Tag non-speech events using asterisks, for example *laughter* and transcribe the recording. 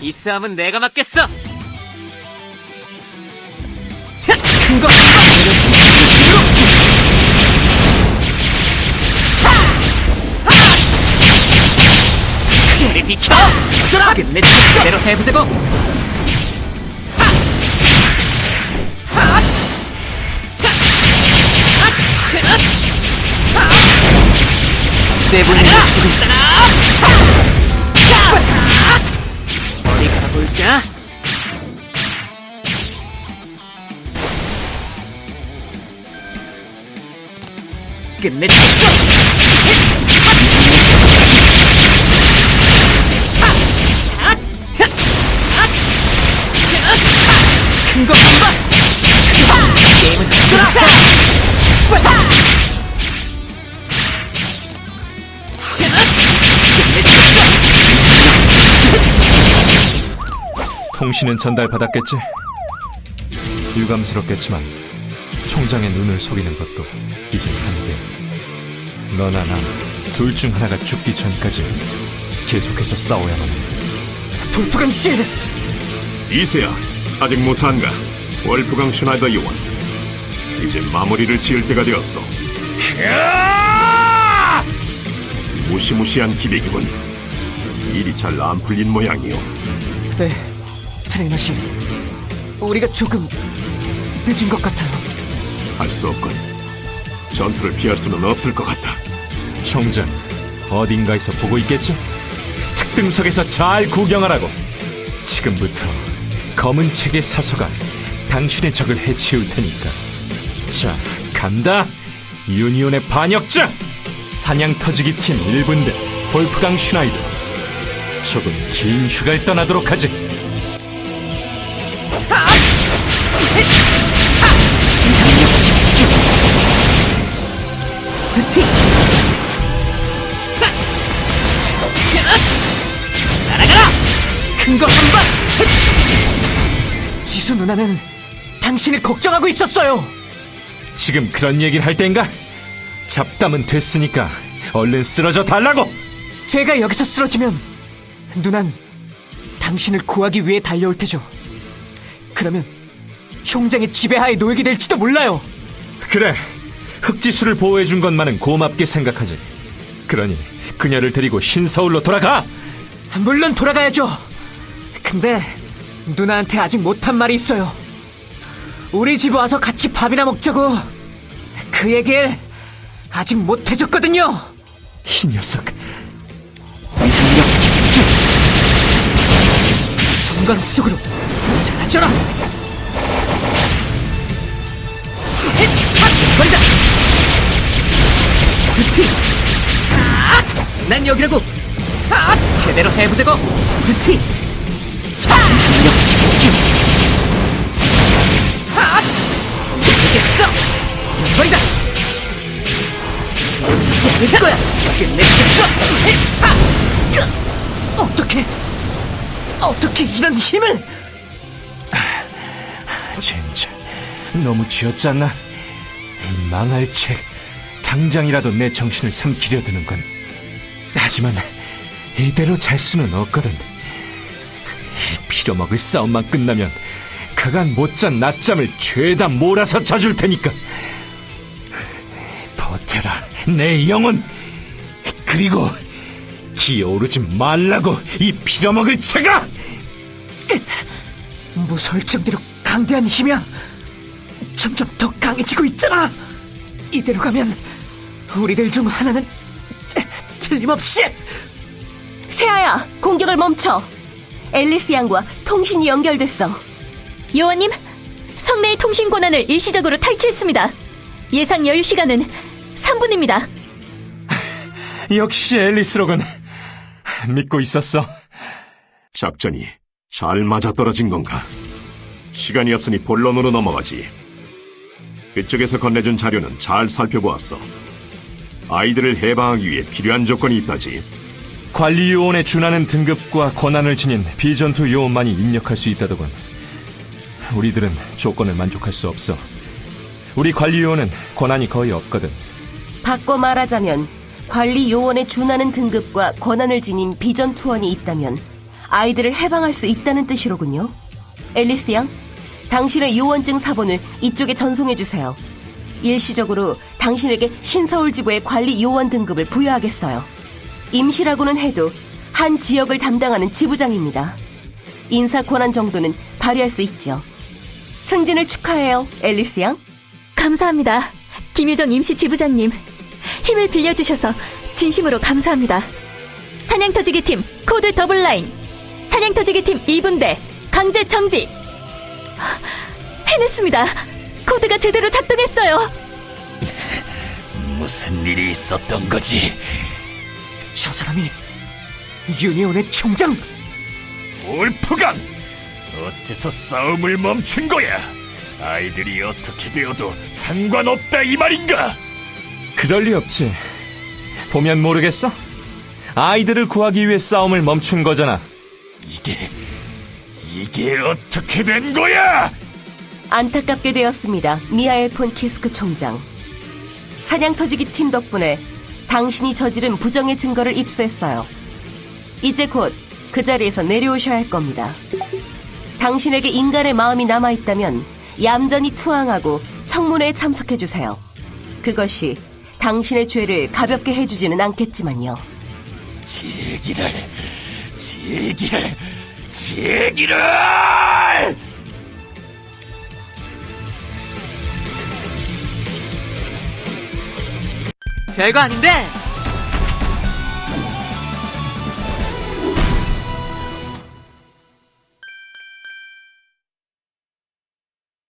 이 싸움은 내가 맡겠어. 큰거 우리 비켜! 져라! 끝내주겠어! 제대로 해보자고! 세븐의 모습 은 어디 가볼 통신은 전달받았겠지? 유감스럽겠지만 총장의 눈을 속이는 것도 이젠 한데 너나 나 둘 중 하나가 죽기 전까지 계속해서 싸워야만 해 돌프강 씨! 이세야 아직 무사한가? 월프강 슈나이더 요원. 이제 마무리를 지을 때가 되었어. 무시무시한 기백이군 일이 잘 안 풀린 모양이오. 네, 트레이너 씨. 우리가 조금 늦은 것 같아요. 할수 없군. 전투를 피할 수는 없을 것 같다 총장 어딘가에서 보고 있겠지? 특등석에서 잘 구경하라고. 지금부터 검은 책의 사서가 당신의 적을 해치울 테니까. 자 간다! 유니온의 반역자! 사냥 터지기 팀 1분대 볼프강 슈나이더. 조금 긴 휴가를 떠나도록 하지 큰 거 한 방! 지수 누나는 당신을 걱정하고 있었어요. 지금 그런 얘기를 할 때인가? 잡담은 됐으니까 얼른 쓰러져 달라고 제가 여기서 쓰러지면 누난 당신을 구하기 위해 달려올 테죠. 그러면 총장의 지배하에 놓이게 될지도 몰라요. 그래 흑지수를 보호해준 것만은 고맙게 생각하지 그러니 그녀를 데리고 신서울로 돌아가 물론 돌아가야죠. 근데 누나한테 아직 못한 말이 있어요. 우리 집 와서 같이 밥이나 먹자고. 그 얘기를 아직 못 해줬거든요. 이 녀석 위상력 집중. 성광 속으로 사라져라. 아! 난 여기라고. 아! 제대로 해보자고. 불피. 위상력 집중. 아! 모르겠어. 버리다. 이제 않을 거야. 끝내주겠어. 하! 어떻게? 어떻게 이런 힘을? 진짜 너무 쥐었잖아 이 망할 책 당장이라도 내 정신을 삼키려 드는건 하지만 이대로 잘 수는 없거든 이 빌어먹을 싸움만 끝나면 그간 못 잔 낮잠을 죄다 몰아서 자줄 테니까 버텨라 내 영혼 그리고 기어오르지 말라고 이 빌어먹을 채가 무서울 정도로 강대한 힘이야. 점점 더 강해지고 있잖아. 이대로 가면 우리들 중 하나는 틀림없이 세아야, 공격을 멈춰. 앨리스 양과 통신이 연결됐어. 요원님, 성내의 통신 권한을 일시적으로 탈취했습니다. 예상 여유 시간은 3분입니다. *laughs* 역시 앨리스로군 믿고 있었어 작전이 잘 맞아떨어진 건가? 시간이 없으니 본론으로 넘어가지. 그쪽에서 건네준 자료는 잘 살펴보았어. 아이들을 해방하기 위해 필요한 조건이 있다지. 관리 요원에 준하는 등급과 권한을 지닌 비전투 요원만이 입력할 수 있다더군 우리들은 조건을 만족할 수 없어 우리 관리 요원은 권한이 거의 없거든 바꿔 말하자면 관리 요원에 준하는 등급과 권한을 지닌 비전 투원이 있다면 아이들을 해방할 수 있다는 뜻이로군요. 앨리스 양, 당신의 요원증 사본을 이쪽에 전송해 주세요. 일시적으로 당신에게 신서울 지부의 관리 요원 등급을 부여하겠어요. 임시라고는 해도 한 지역을 담당하는 지부장입니다. 인사 권한 정도는 발휘할 수 있죠. 승진을 축하해요, 앨리스 양. 감사합니다. 김유정 임시 지부장님. 힘을 빌려주셔서 진심으로 감사합니다. 사냥터지기 팀 코드 더블라인. 사냥터지기 팀 2분대 강제 정지. 해냈습니다. 코드가 제대로 작동했어요. 무슨 일이 있었던 거지? 저 사람이 유니온의 총장! 올프강! 어째서 싸움을 멈춘 거야? 아이들이 어떻게 되어도 상관없다 이 말인가? 그럴 리 없지. 보면 모르겠어? 아이들을 구하기 위해 싸움을 멈춘 거잖아. 이게 이게 어떻게 된 거야? 안타깝게 되었습니다. 미하엘 폰 키스크 총장. 사냥 터지기 팀 덕분에 당신이 저지른 부정의 증거를 입수했어요. 이제 곧 그 자리에서 내려오셔야 할 겁니다. 당신에게 인간의 마음이 남아있다면 얌전히 투항하고 청문회에 참석해주세요. 그것이 당신의 죄를 가볍게 해주지는 않겠지만요. 제기를 제기를 제기를! 별거 아닌데